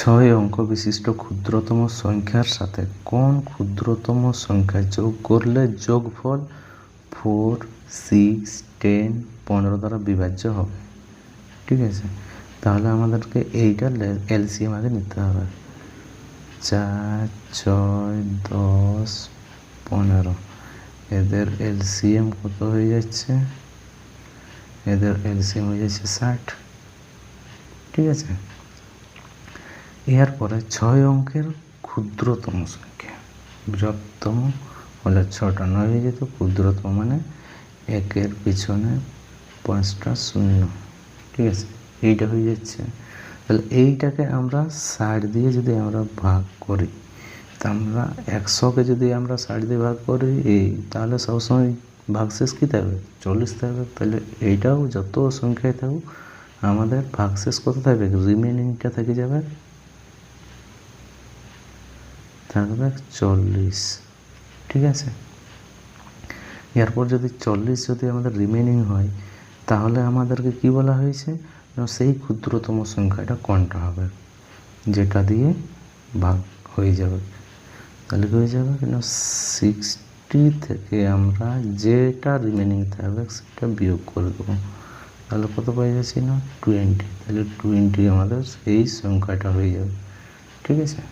ছয় অঙ্ক বিশিষ্ট ক্ষুদ্রতম সংখ্যার সাথে কোন ক্ষুদ্রতম সংখ্যা যোগ করলে যোগফল ফোর, সিক্স, টেন, পনেরো দ্বারা বিভাজ্য হবে? ঠিক আছে? তাহলে আমাদেরকে এইটার এলসিএম আগে নিতে হবে। চার, ছয়, দশ, পনেরো। এদের এলসিএম কত হয়ে যাচ্ছে? এদের এলসিএম হয়ে যাচ্ছে ষাট। ঠিক আছে? এরপরে ছয় অঙ্কের ক্ষুদ্রতম সংখ্যা। বৃহত্তম হলে ছটা নয় হয়ে যেত, ক্ষুদ্রতম মানে একের পিছনে পাঁচটা শূন্য। ঠিক আছে? এইটা হয়ে যাচ্ছে। তাহলে এইটাকে আমরা ষাট দিয়ে যদি আমরা ভাগ করি, তা আমরা একশোকে যদি আমরা ষাট দিয়ে ভাগ করি, এই তাহলে সবসময় ভাগশেষ কী থাকবে? চল্লিশ থাকবে। তাহলে এইটাও যত সংখ্যায় থাকুক, আমাদের ভাগশেষ কত থাকবে? রিমেনিংটা থেকে যাবে থাকবে চল্লিশ। ঠিক আছে? এরপর যদি চল্লিশ যদি আমাদের রিমেনিং হয়, তাহলে আমাদেরকে কি বলা হয়েছে? সেই ক্ষুদ্রতম সংখ্যাটা কোনটা হবে? যেটা দিয়ে ভাগ হয়ে যাবে। তাহলে কি হয়ে যাবে? কেন সিক্সটি থেকে আমরা যেটা রিমেনিং থাকবে, সেটা বিয়োগ করে দেবো। তাহলে কত পাই যাচ্ছি না? টোয়েন্টি তাহলে টোয়েন্টি আমাদের সেই সংখ্যাটা হয়ে যাবে। ঠিক আছে?